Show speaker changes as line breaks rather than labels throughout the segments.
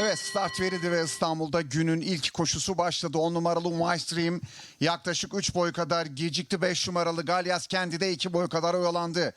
Evet start verildi ve İstanbul'da günün ilk koşusu başladı. 10 numaralı Maestream yaklaşık 3 boy kadar gecikti. 5 numaralı Galyas kendi de 2 boy kadar oyalandı.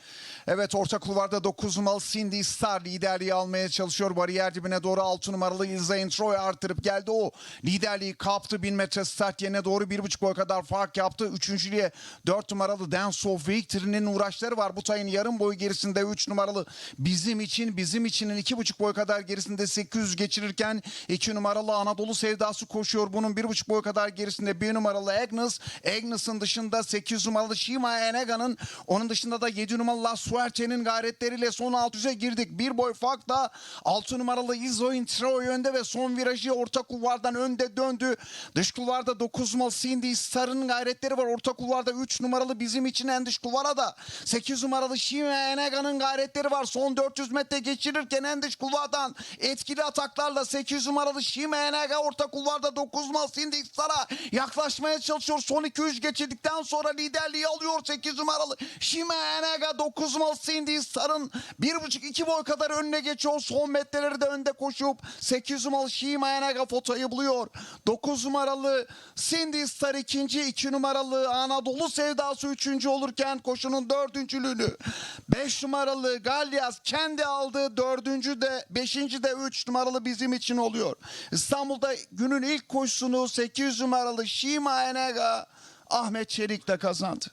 Evet orta kulvarda 9 numaralı Cindy Star liderliği almaya çalışıyor. Bariyer dibine doğru 6 numaralı Ilza Intro'yu artırıp geldi. O liderliği kaptı. 1000 metre start yerine doğru 1,5 boy kadar fark yaptı. Üçüncülüğe 4 numaralı Dance of Victory'nin uğraşları var. Bu tayın yarım boy gerisinde 3 numaralı bizim için bizim içinin 2,5 boy kadar gerisinde 800 geçirirken 2 numaralı Anadolu Sevdası koşuyor. Bunun 1,5 boy kadar gerisinde 1 numaralı Agnes. Agnes'ın dışında 8 numaralı Shima Enega'nın onun dışında da 7 numaralı La Suerte'nin gayretleriyle son 600'e girdik. Bir boy farkla 6 numaralı Izo Intro önde ve son virajı orta kulvardan önde döndü. Dış kulvarda 9 numaralı Cindy Star'ın gayretleri var. Orta kulvarda 3 numaralı bizim için en dış kulvara da 8 numaralı Shima Enega'nın gayretleri var. Son 400 metre geçirirken en dış kulvardan etkili ataklarla 8 numaralı Shima Enega orta kulvarda 9 numaralı Cindy Star'a yaklaşmaya çalışıyor. Son 200 geçirdikten sonra liderliği alıyor 8 numaralı Shima Enega 9 numaralı Cindy Star'ın 1,5-2 boy kadar önüne geçiyor. Son metreleri de önde koşup 8 numaralı Shima Enega fotoyu buluyor. 9 numaralı Cindy Star ikinci, 2 numaralı Anadolu Sevdası üçüncü olurken koşunun dördüncülüğünü 5 numaralı Galyas kendi aldı. Dördüncü de beşinci de 3 numaralı bizim için oluyor. İstanbul'da günün ilk koşusunu 8 numaralı Shima Enega Ahmet Çelik de kazandı.